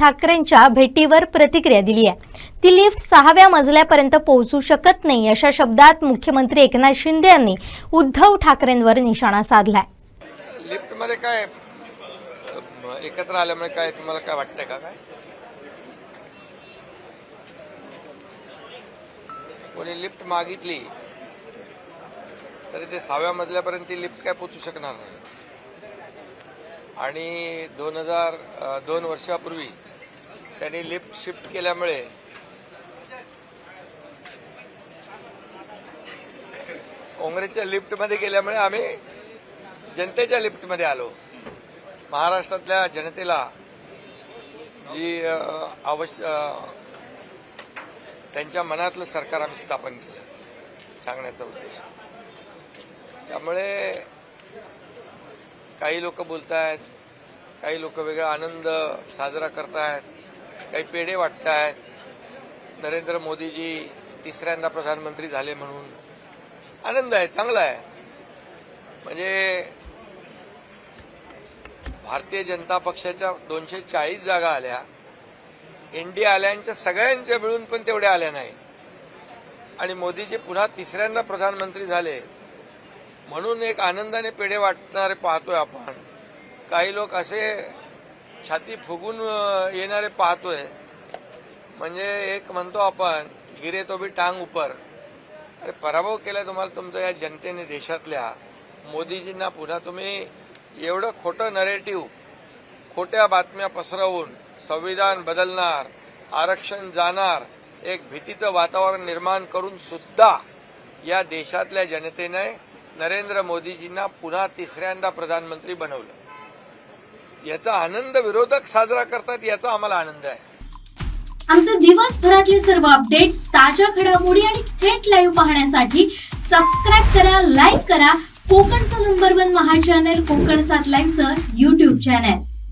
ठाकरेंच्या भेटीवर प्रतिक्रिया दिली आहे. ती लिफ्ट सहाव्या मजल्यापर्यंत पोहोचू शकत नाही अशा शब्दात मुख्यमंत्री एकनाथ शिंदे यांनी उद्धव ठाकरेंवर निशाणा साधलाय. लिफ्टमध्ये काय एकत्र आल्यामुळे काय तुम्हाला काय वाटतंय का काय? कोणी लिफ्ट मागितली तरी ते सहाव्या मजल्यापर्यंत ती लिफ्ट काय पोचू शकणार नाही. आणि दोन हजार दोन वर्षापूर्वी त्यांनी लिफ्ट शिफ्ट केल्यामुळे काँग्रेसच्या लिफ्टमध्ये गेल्यामुळे आम्ही जनतेच्या लिफ्टमध्ये आलो. महाराष्ट्रातल्या जनतेला जी अ, आवश्य त्यांच्या मनातलं सरकार आम्ही स्थापन केलं सांगण्याचा उद्देश. त्यामुळे काही लोक बोलत आहेत काही लोक वेगळा आनंद साजरा करतायत. काही पेढे वाटतायत. नरेंद्र मोदीजी तिसऱ्यांदा प्रधानमंत्री झाले म्हणून आनंद आहे चांगला आहे. म्हणजे भारतीय जनता पक्षाच्या दोनशे चाळीस जागा आल्या. एनडीए आल्यांच्या सगळ्यांच्या मिळून पण तेवढ्या आल्या नाही. आणि मोदीजी पुन्हा तिसऱ्यांदा प्रधानमंत्री झाले. म्हणून एक आनंदाने पेढे वाटणारे पाहतोय आपण. काही लोक असे छाती फुगून येणारे पाहतोय. म्हणजे एक म्हणतो आपण गिरे तो बी टांग उपर. अरे पराभव केला तुम्हाला तुमचं या जनतेने देशातल्या. मोदीजींना पुन्हा तुम्ही एवढं खोटं नरेटिव्ह खोट्या बातम्या पसरवून संविधान बदलणार आरक्षण जाणार एक भीतीचं वातावरण निर्माण करून सुद्धा या देशातल्या जनतेने नरेंद्र मोदीजींना पुन्हा तिसऱ्यांदा प्रधानमंत्री बनवलं. याचा आनंद विरोधक साजरा करतात याचा आम्हाला आनंद आहे. आमचे दिवसभरातले सर्व अपडेट्स ताज्या घडामोडी आणि थेट लाईव्ह पाहण्यासाठी सबस्क्राईब करा लाईक करा. कोकणचं नंबर वन महा चॅनल कोकण सात लाईनचं युट्यूब चॅनल